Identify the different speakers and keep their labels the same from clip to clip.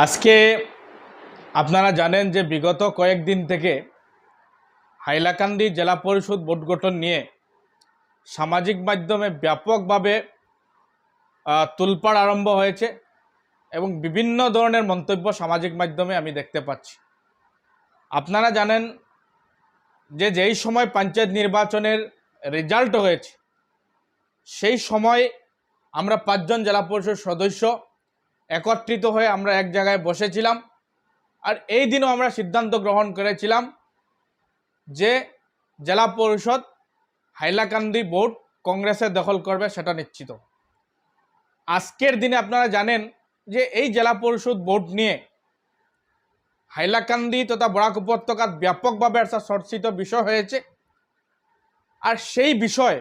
Speaker 1: আজকে আপনারা জানেন যে বিগত কয়েকদিন থেকে হাইলাকান্দি জেলা পরিষদ ভোট গঠন নিয়ে সামাজিক মাধ্যমে ব্যাপকভাবে তুলপাড় আরম্ভ হয়েছে এবং বিভিন্ন ধরনের মন্তব্য সামাজিক মাধ্যমে আমি দেখতে পাচ্ছি। আপনারা জানেন যে যেই সময় পঞ্চায়েত নির্বাচনের রেজাল্ট হয়েছে, সেই সময় আমরা পাঁচজন জেলা পরিষদ সদস্য একত্রিত হয়ে আমরা এক জায়গায় বসেছিলাম। আর এই দিনও আমরা সিদ্ধান্ত গ্রহণ করেছিলাম যে জেলা পরিষদ হাইলাকান্দি বোর্ড কংগ্রেসের দখল করবে সেটা নিশ্চিত। আজকের দিনে আপনারা জানেন যে এই জেলা পরিষদ বোর্ড নিয়ে হাইলাকান্দি তথা বরাক উপত্যকার ব্যাপকভাবে একটা চর্চিত বিষয় হয়েছে। আর সেই বিষয়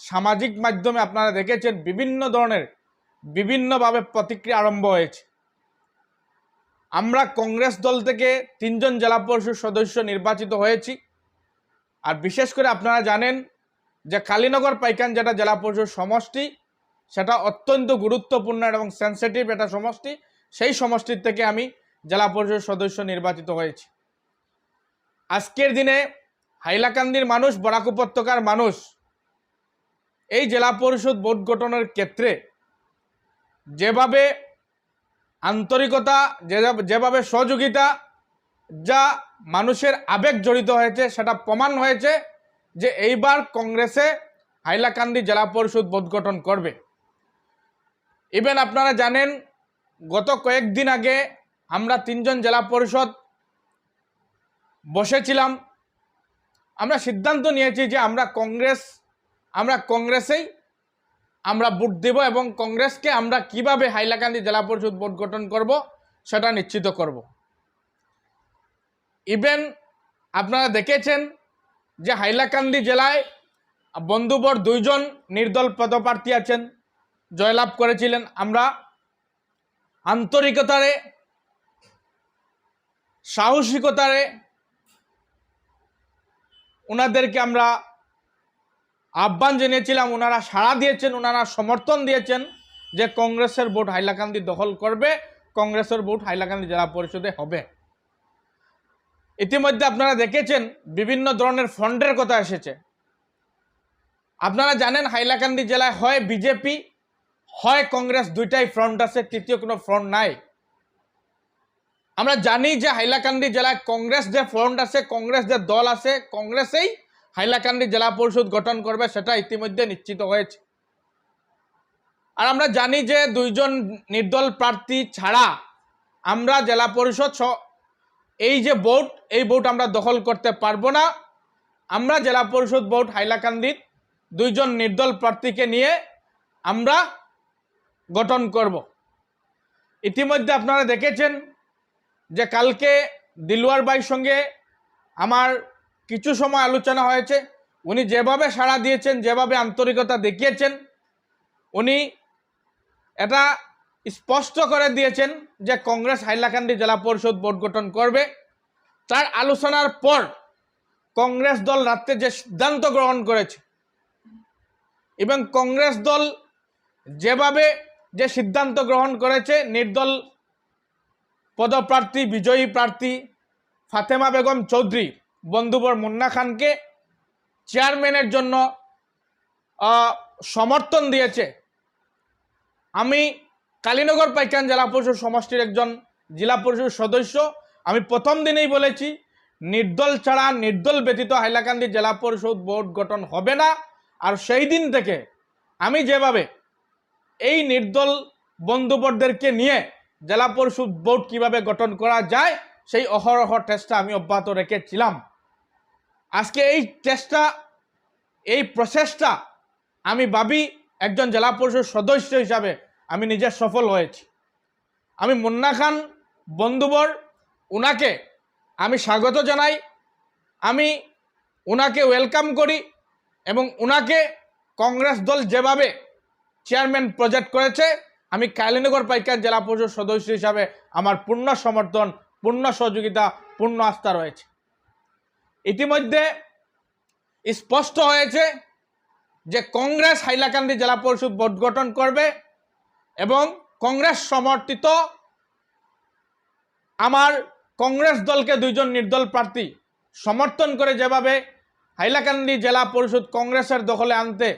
Speaker 1: সামাজিক মাধ্যমে আপনারা দেখেছেন বিভিন্ন ধরনের বিভিন্নভাবে প্রতিক্রিয়া আরম্ভ হয়েছে। আমরা কংগ্রেস দল থেকে তিনজন জেলা পরিষদ সদস্য নির্বাচিত হয়েছি। আর বিশেষ করে আপনারা জানেন যে কালীনগর পাইকান যেটা জেলা পরিষদ সমষ্টি, সেটা অত্যন্ত গুরুত্বপূর্ণ এবং সেন্সিটিভ একটা সমষ্টি। সেই সমষ্টির থেকে আমি জেলা পরিষদ সদস্য নির্বাচিত হয়েছি। আজকের দিনে হাইলাকান্দির মানুষ, বরাক উপত্যকার মানুষ এই জেলা পরিষদ বোর্ড গঠনের ক্ষেত্রে যেভাবে আন্তরিকতা, যেভাবে সহযোগিতা যা মানুষের আবেগ জড়িত হয়েছে, সেটা প্রমাণ হয়েছে যে এইবার কংগ্রেসে হাইলাকান্দি জেলা পরিষদ বোর্ড গঠন করবে। ইভেন আপনারা জানেন, গত কয়েকদিন আগে আমরা তিনজন জেলা পরিষদ বসেছিলাম। আমরা সিদ্ধান্ত নিয়েছি যে আমরা কংগ্রেস, আমরা কংগ্রেসেই আমরা ভোট দেব এবং কংগ্রেসকে আমরা কীভাবে হাইলাকান্দি জেলা পরিষদ বোর্ড গঠন করব, সেটা নিশ্চিত করব। ইভেন আপনারা দেখেছেন যে হাইলাকান্দি জেলায় বন্ধুবর দুইজন নির্দল পদপ্রার্থী আছেন, জয়লাভ করেছিলেন। আমরা আন্তরিকতারে, সাহসিকতারে ওনাদেরকে আমরা আহ্বান জানিয়েছিলাম ওনারা সাড়া দিয়েছেন ওনারা সমর্থন দিয়েছেন যে কংগ্রেসের ভোট হাইলাকান্দি দখল করবে, কংগ্রেসের ভোট হাইলাকান্দি জেলা পরিষদে হবে। ইতিমধ্যে আপনারা দেখেছেন, বিভিন্ন ধরনের ফ্রন্টের কথা এসেছে। আপনারা জানেন, হাইলাকান্দি জেলায় হয় বিজেপি, হয় কংগ্রেস, দুইটাই ফ্রন্ট আছে, তৃতীয় কোনো ফ্রন্ট নাই। আমরা জানি যে হাইলাকান্দি জেলায় কংগ্রেস যে ফ্রন্ট আছে, কংগ্রেস যে দল আছে, কংগ্রেসেই হাইলাকান্দি জেলা পরিষদ গঠন করবে, সেটা ইতিমধ্যে নিশ্চিত হয়েছে। আর আমরা জানি যে দুইজন নির্দল প্রার্থী ছাড়া আমরা জেলা পরিষদ এই যে ভোট, এই ভোট আমরা দখল করতে পারব না। আমরা জেলা পরিষদ ভোট হাইলাকান্দির দুইজন নির্দল প্রার্থীকে নিয়ে আমরা গঠন করব। ইতিমধ্যে আপনারা দেখেছেন যে কালকে দিলওয়ার ভাইয়ের সঙ্গে আমার কিছু সময় আলোচনা হয়েছে। উনি যেভাবে সাড়া দিয়েছেন, যেভাবে আন্তরিকতা দেখিয়েছেন, উনি এটা স্পষ্ট করে দিয়েছেন যে কংগ্রেস হাইলাকান্দি জেলা পরিষদ বোর্ড গঠন করবে। তার আলোচনার পর কংগ্রেস দল রাত্রে যে সিদ্ধান্ত গ্রহণ করেছে, এবং কংগ্রেস দল যেভাবে যে সিদ্ধান্ত গ্রহণ করেছে, নির্দল পদপ্রার্থী, বিজয়ী প্রার্থী ফাতেমা বেগম চৌধুরী বন্ধুবর মুন্না খানকে চেয়ারম্যানের জন্য সমর্থন দিয়েছে। আমি কালীনগর পাইকান জেলা পরিষদ সমষ্টির একজন জেলা পরিষদ সদস্য। আমি প্রথম দিনেই বলেছি, নির্দল ছাড়া, নির্দল ব্যতীত হাইলাকান্দি জেলা পরিষদ বোর্ড গঠন হবে না। আর সেই দিন থেকে আমি যেভাবে এই নির্দল বন্ধুবরদেরকে নিয়ে জেলা পরিষদ বোর্ড কীভাবে গঠন করা যায়, সেই অহরহ টেস্টটা আমি অব্যাহত রেখেছিলাম। আজকে এই চেষ্টা, এই প্রসেসটা আমি ভাবি একজন জেলা পরিষদ সদস্য হিসাবে আমি নিজে সফল হয়েছি। আমি মুন্না খান বন্ধুবর ওনাকে আমি স্বাগত জানাই। আমি ওনাকে ওয়েলকাম করি এবং ওনাকে কংগ্রেস দল যেভাবে চেয়ারম্যান প্রজেক্ট করেছে, আমি কালিনগর পাইকার জেলা পরিষদ সদস্য হিসাবে আমার পূর্ণ সমর্থন, পূর্ণ সহযোগিতা, পূর্ণ আস্থা রয়েছে। ইতিমধ্যে স্পষ্ট হয়েছে যে কংগ্রেস হাইলাকান্দি জেলা পরিষদ বোর্ড গঠন করবে এবং কংগ্রেস সমর্থিত আমার কংগ্রেস দলকে দুইজন নির্দল প্রার্থী সমর্থন করে যেভাবে হাইলাকান্দি জেলা পরিষদ কংগ্রেসের দখলে আনতে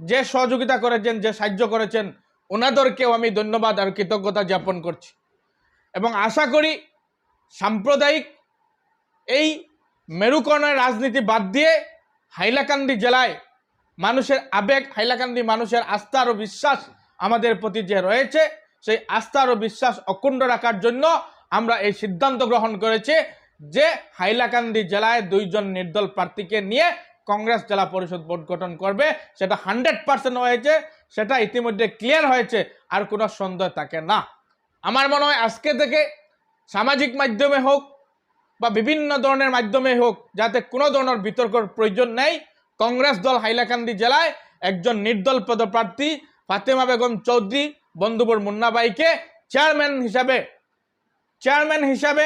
Speaker 1: যে সহযোগিতা করেছেন, যে সাহায্য করেছেন, ওনাদেরকেও আমি ধন্যবাদ আর কৃতজ্ঞতা জ্ঞাপন করছি। এবং আশা করি সাম্প্রদায়িক এই মেরুকরণের রাজনীতি বাদ দিয়ে হাইলাকান্দি জেলায় মানুষের আবেগ, হাইলাকান্দি মানুষের আস্থা ও বিশ্বাস আমাদের প্রতি যে রয়েছে, সেই আস্থা ও বিশ্বাস অক্ষুণ্ণ রাখার জন্য আমরা এই সিদ্ধান্ত গ্রহণ করেছি যে হাইলাকান্দি জেলায় দুইজন নির্দল প্রার্থীকে নিয়ে কংগ্রেস জেলা পরিষদ বোর্ড গঠন করবে। সেটা হান্ড্রেড পার্সেন্ট হয়েছে, সেটা ইতিমধ্যে ক্লিয়ার হয়েছে, আর কোনো সন্দেহ থাকে না। আমার মনে হয় আজকে থেকে সামাজিক মাধ্যমে হোক বা বিভিন্ন ধরনের মাধ্যমে হোক, যাতে কোনো ধরনের বিতর্কের প্রয়োজন নেই, কংগ্রেস দল হাইলাকান্দি জেলায় একজন নির্দল পদপ্রার্থী ফাতেমা বেগম চৌধুরী, বন্ধুবর মুন্নাবাইকে চেয়ারম্যান হিসাবে চেয়ারম্যান হিসাবে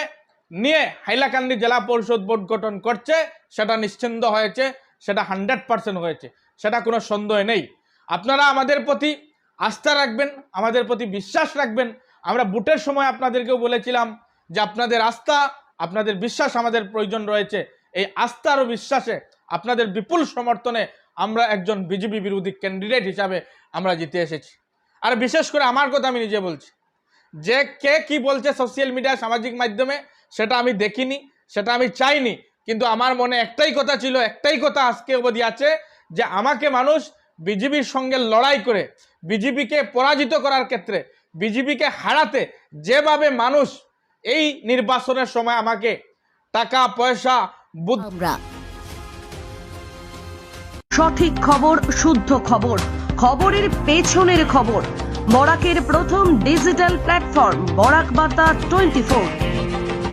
Speaker 1: নিয়ে হাইলাকান্দি জেলা পরিষদ বোর্ড গঠন করছে। সেটা নিশ্চিন্ত হয়েছে, সেটা হান্ড্রেড পার্সেন্ট হয়েছে, সেটা কোনো সন্দেহ নেই। আপনারা আমাদের প্রতি আস্থা রাখবেন, আমাদের প্রতি বিশ্বাস রাখবেন। আমরা বুটের সময় আপনাদেরকেও বলেছিলাম যে আপনাদের আস্থা আপনাদের বিশ্বাস আমাদের প্রয়োজন রয়েছে। এই আস্থা ও বিশ্বাসে আপনাদের বিপুল সমর্থনে আমরা একজন বিজেপি বিরোধী ক্যান্ডিডেট হিসাবে আমরা জিতে এসেছি। আর বিশেষ করে আমার কথা আমি নিজে বলছি। যে কে কি বলছে সোশ্যাল মিডিয়া সামাজিক মাধ্যমে, সেটা আমি দেখিনি, সেটা আমি চাইনি। কিন্তু আমার মনে একটাই কথা ছিল, একটাই কথা আজকে অবধি আছে যে আমাকে মানুষ বিজেপির সঙ্গে লড়াই করে, বিজেপিকে পরাজিত করার ক্ষেত্রে, বিজেপিকে হারাতে যেভাবে মানুষ এই নির্বাচনের সময় আমাকে টাকা, পয়সা
Speaker 2: আমরা। সঠিক খবর, শুদ্ধ খবর, খবরের পেছনের খবর, বরাকের প্রথম ডিজিটাল প্ল্যাটফর্ম, বরাক বার্তা টোয়েন্টি ফোর